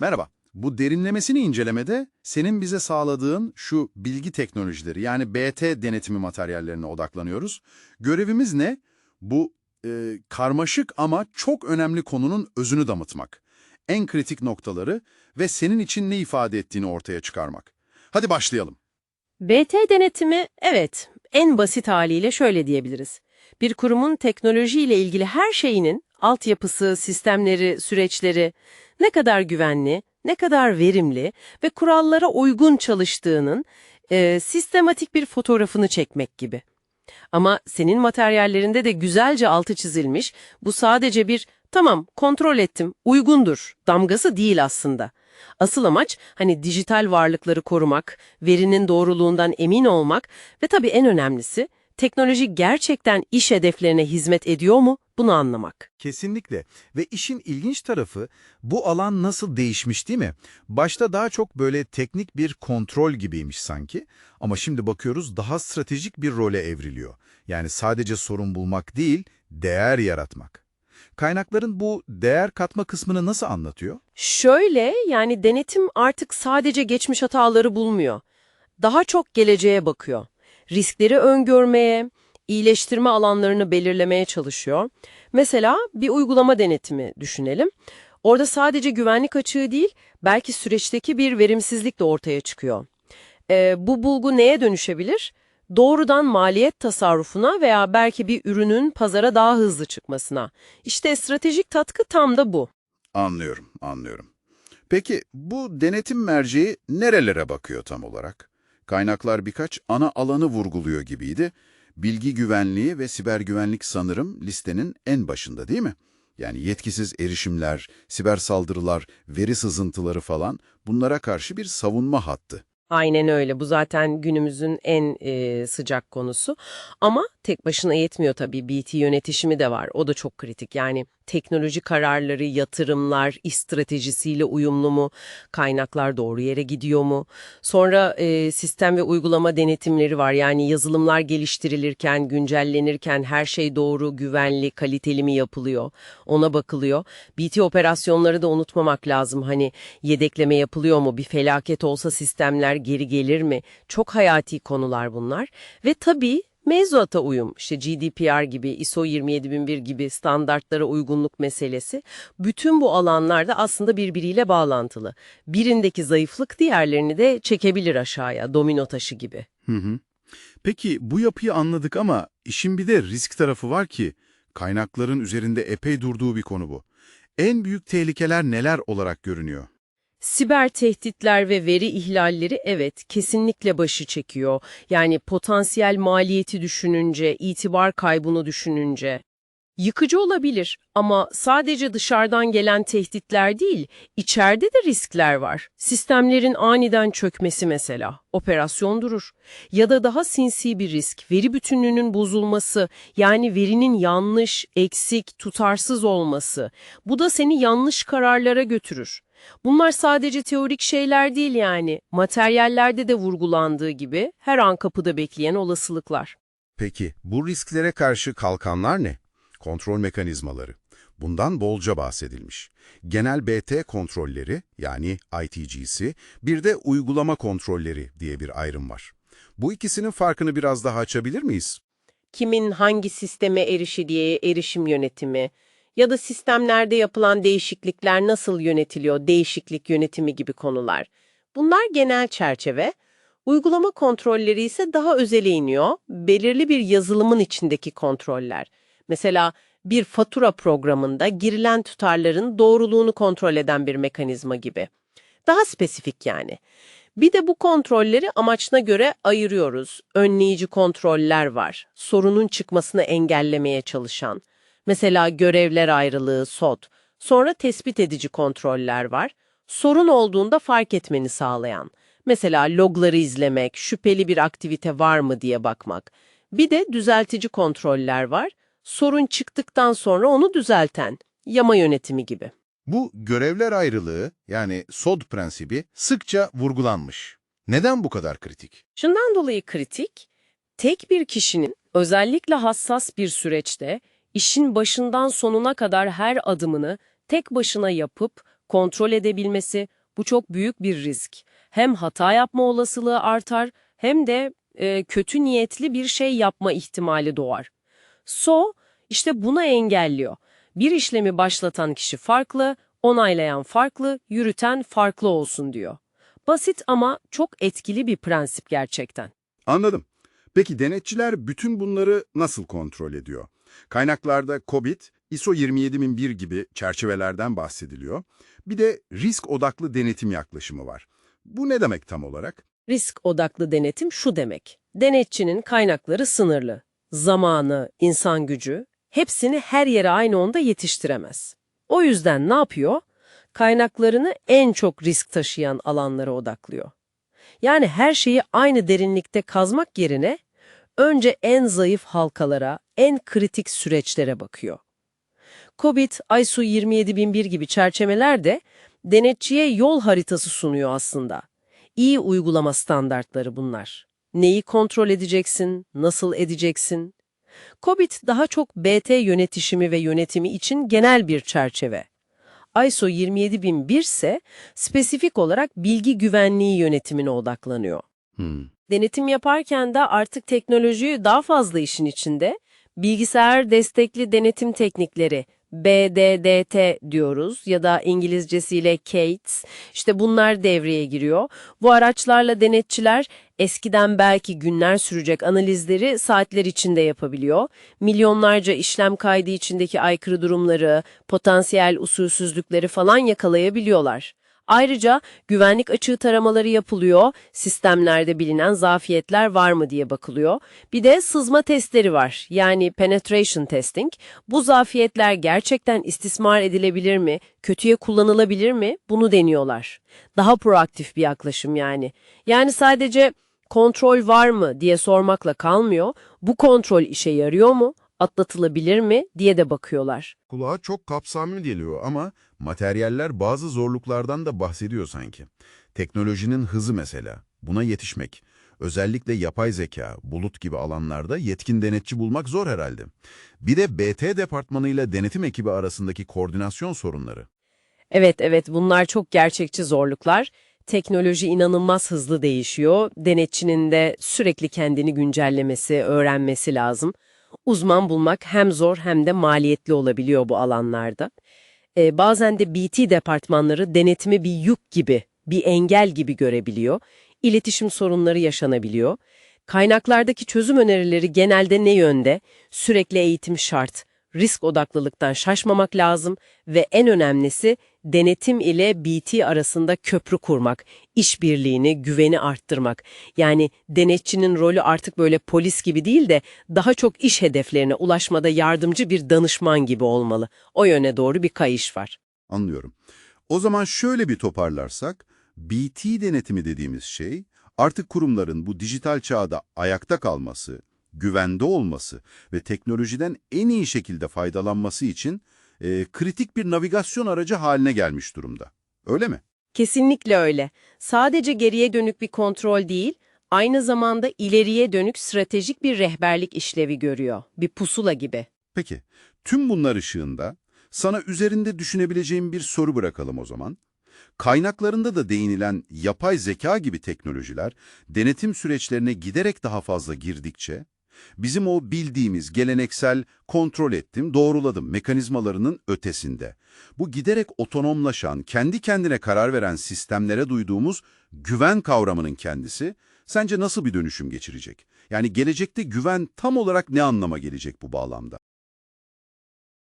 Merhaba. Bu derinlemesini incelemede senin bize sağladığın şu bilgi teknolojileri yani BT denetimi materyallerine odaklanıyoruz. Görevimiz ne? Bu e, karmaşık ama çok önemli konunun özünü damıtmak. En kritik noktaları ve senin için ne ifade ettiğini ortaya çıkarmak. Hadi başlayalım. BT denetimi, evet, en basit haliyle şöyle diyebiliriz. Bir kurumun teknolojiyle ilgili her şeyinin altyapısı, sistemleri, süreçleri ne kadar güvenli, ne kadar verimli ve kurallara uygun çalıştığının e, sistematik bir fotoğrafını çekmek gibi. Ama senin materyallerinde de güzelce altı çizilmiş, bu sadece bir tamam kontrol ettim, uygundur damgası değil aslında. Asıl amaç hani dijital varlıkları korumak, verinin doğruluğundan emin olmak ve tabii en önemlisi teknoloji gerçekten iş hedeflerine hizmet ediyor mu bunu anlamak. Kesinlikle. Ve işin ilginç tarafı bu alan nasıl değişmiş değil mi? Başta daha çok böyle teknik bir kontrol gibiymiş sanki ama şimdi bakıyoruz daha stratejik bir role evriliyor. Yani sadece sorun bulmak değil, değer yaratmak. Kaynakların bu değer katma kısmını nasıl anlatıyor? Şöyle yani denetim artık sadece geçmiş hataları bulmuyor. Daha çok geleceğe bakıyor. Riskleri öngörmeye, iyileştirme alanlarını belirlemeye çalışıyor. Mesela bir uygulama denetimi düşünelim. Orada sadece güvenlik açığı değil, belki süreçteki bir verimsizlik de ortaya çıkıyor. Ee, bu bulgu neye dönüşebilir? Doğrudan maliyet tasarrufuna veya belki bir ürünün pazara daha hızlı çıkmasına. İşte stratejik katkı tam da bu. Anlıyorum, anlıyorum. Peki bu denetim merceği nerelere bakıyor tam olarak? Kaynaklar birkaç ana alanı vurguluyor gibiydi. Bilgi güvenliği ve siber güvenlik sanırım listenin en başında değil mi? Yani yetkisiz erişimler, siber saldırılar, veri sızıntıları falan bunlara karşı bir savunma hattı. Aynen öyle. Bu zaten günümüzün en e, sıcak konusu. Ama tek başına yetmiyor tabii. BT yönetişimi de var. O da çok kritik. Yani teknoloji kararları, yatırımlar, stratejisiyle uyumlu mu? Kaynaklar doğru yere gidiyor mu? Sonra e, sistem ve uygulama denetimleri var. Yani yazılımlar geliştirilirken, güncellenirken her şey doğru, güvenli, kaliteli mi yapılıyor? Ona bakılıyor. BT operasyonları da unutmamak lazım. Hani yedekleme yapılıyor mu? Bir felaket olsa sistemler geri gelir mi? Çok hayati konular bunlar. Ve tabii Mevzuata uyum, işte GDPR gibi, ISO 27001 gibi standartlara uygunluk meselesi, bütün bu alanlarda aslında birbiriyle bağlantılı. Birindeki zayıflık diğerlerini de çekebilir aşağıya, domino taşı gibi. Hı hı. Peki bu yapıyı anladık ama işin bir de risk tarafı var ki kaynakların üzerinde epey durduğu bir konu bu. En büyük tehlikeler neler olarak görünüyor? Siber tehditler ve veri ihlalleri evet kesinlikle başı çekiyor. Yani potansiyel maliyeti düşününce, itibar kaybını düşününce. Yıkıcı olabilir ama sadece dışarıdan gelen tehditler değil, içeride de riskler var. Sistemlerin aniden çökmesi mesela, operasyon durur. Ya da daha sinsi bir risk, veri bütünlüğünün bozulması, yani verinin yanlış, eksik, tutarsız olması. Bu da seni yanlış kararlara götürür. Bunlar sadece teorik şeyler değil yani, materyallerde de vurgulandığı gibi her an kapıda bekleyen olasılıklar. Peki bu risklere karşı kalkanlar ne? Kontrol mekanizmaları. Bundan bolca bahsedilmiş. Genel BT kontrolleri yani ITG'si, bir de uygulama kontrolleri diye bir ayrım var. Bu ikisinin farkını biraz daha açabilir miyiz? kimin hangi sisteme erişidiği, erişim yönetimi ya da sistemlerde yapılan değişiklikler nasıl yönetiliyor, değişiklik yönetimi gibi konular. Bunlar genel çerçeve. Uygulama kontrolleri ise daha özele iniyor. Belirli bir yazılımın içindeki kontroller. Mesela bir fatura programında girilen tutarların doğruluğunu kontrol eden bir mekanizma gibi. Daha spesifik yani. Bir de bu kontrolleri amaçına göre ayırıyoruz. Önleyici kontroller var. Sorunun çıkmasını engellemeye çalışan. Mesela görevler ayrılığı, SOT. Sonra tespit edici kontroller var. Sorun olduğunda fark etmeni sağlayan. Mesela logları izlemek, şüpheli bir aktivite var mı diye bakmak. Bir de düzeltici kontroller var. Sorun çıktıktan sonra onu düzelten. Yama yönetimi gibi. Bu görevler ayrılığı yani SOD prensibi sıkça vurgulanmış. Neden bu kadar kritik? Şundan dolayı kritik, tek bir kişinin özellikle hassas bir süreçte işin başından sonuna kadar her adımını tek başına yapıp kontrol edebilmesi bu çok büyük bir risk. Hem hata yapma olasılığı artar hem de e, kötü niyetli bir şey yapma ihtimali doğar. So işte buna engelliyor. Bir işlemi başlatan kişi farklı, onaylayan farklı, yürüten farklı olsun diyor. Basit ama çok etkili bir prensip gerçekten. Anladım. Peki denetçiler bütün bunları nasıl kontrol ediyor? Kaynaklarda COBIT, ISO 27001 gibi çerçevelerden bahsediliyor. Bir de risk odaklı denetim yaklaşımı var. Bu ne demek tam olarak? Risk odaklı denetim şu demek. Denetçinin kaynakları sınırlı. Zamanı, insan gücü, hepsini her yere aynı onda yetiştiremez. O yüzden ne yapıyor? Kaynaklarını en çok risk taşıyan alanlara odaklıyor. Yani her şeyi aynı derinlikte kazmak yerine önce en zayıf halkalara, en kritik süreçlere bakıyor. COBIT, ISO 27001 gibi çerçeveler de denetçiye yol haritası sunuyor aslında. İyi uygulama standartları bunlar. Neyi kontrol edeceksin, nasıl edeceksin? COBIT daha çok BT yönetişimi ve yönetimi için genel bir çerçeve. ISO 27001 ise spesifik olarak bilgi güvenliği yönetimine odaklanıyor. Hmm. Denetim yaparken de artık teknoloji daha fazla işin içinde. Bilgisayar destekli denetim teknikleri, BDDT diyoruz ya da İngilizcesiyle CATES, işte bunlar devreye giriyor. Bu araçlarla denetçiler eskiden belki günler sürecek analizleri saatler içinde yapabiliyor. Milyonlarca işlem kaydı içindeki aykırı durumları, potansiyel usulsüzlükleri falan yakalayabiliyorlar. Ayrıca güvenlik açığı taramaları yapılıyor, sistemlerde bilinen zafiyetler var mı diye bakılıyor. Bir de sızma testleri var, yani penetration testing. Bu zafiyetler gerçekten istismar edilebilir mi, kötüye kullanılabilir mi bunu deniyorlar. Daha proaktif bir yaklaşım yani. Yani sadece kontrol var mı diye sormakla kalmıyor, bu kontrol işe yarıyor mu, atlatılabilir mi diye de bakıyorlar. Kulağa çok kapsamlı geliyor ama materyaller bazı zorluklardan da bahsediyor sanki. Teknolojinin hızı mesela, buna yetişmek. Özellikle yapay zeka, bulut gibi alanlarda yetkin denetçi bulmak zor herhalde. Bir de BT departmanıyla denetim ekibi arasındaki koordinasyon sorunları. Evet evet bunlar çok gerçekçi zorluklar. Teknoloji inanılmaz hızlı değişiyor. Denetçinin de sürekli kendini güncellemesi, öğrenmesi lazım. Uzman bulmak hem zor hem de maliyetli olabiliyor bu alanlarda. Ee, bazen de BT departmanları denetimi bir yük gibi, bir engel gibi görebiliyor. İletişim sorunları yaşanabiliyor. Kaynaklardaki çözüm önerileri genelde ne yönde? Sürekli eğitim şart, risk odaklılıktan şaşmamak lazım ve en önemlisi denetim ile BT arasında köprü kurmak, işbirliğini, güveni arttırmak. Yani denetçinin rolü artık böyle polis gibi değil de daha çok iş hedeflerine ulaşmada yardımcı bir danışman gibi olmalı. O yöne doğru bir kayış var. Anlıyorum. O zaman şöyle bir toparlarsak, BT denetimi dediğimiz şey, artık kurumların bu dijital çağda ayakta kalması, güvende olması ve teknolojiden en iyi şekilde faydalanması için e, kritik bir navigasyon aracı haline gelmiş durumda. Öyle mi? Kesinlikle öyle. Sadece geriye dönük bir kontrol değil, aynı zamanda ileriye dönük stratejik bir rehberlik işlevi görüyor. Bir pusula gibi. Peki, tüm bunlar ışığında sana üzerinde düşünebileceğim bir soru bırakalım o zaman. Kaynaklarında da değinilen yapay zeka gibi teknolojiler denetim süreçlerine giderek daha fazla girdikçe, bizim o bildiğimiz geleneksel kontrol ettim, doğruladım mekanizmalarının ötesinde. Bu giderek otonomlaşan, kendi kendine karar veren sistemlere duyduğumuz güven kavramının kendisi sence nasıl bir dönüşüm geçirecek? Yani gelecekte güven tam olarak ne anlama gelecek bu bağlamda?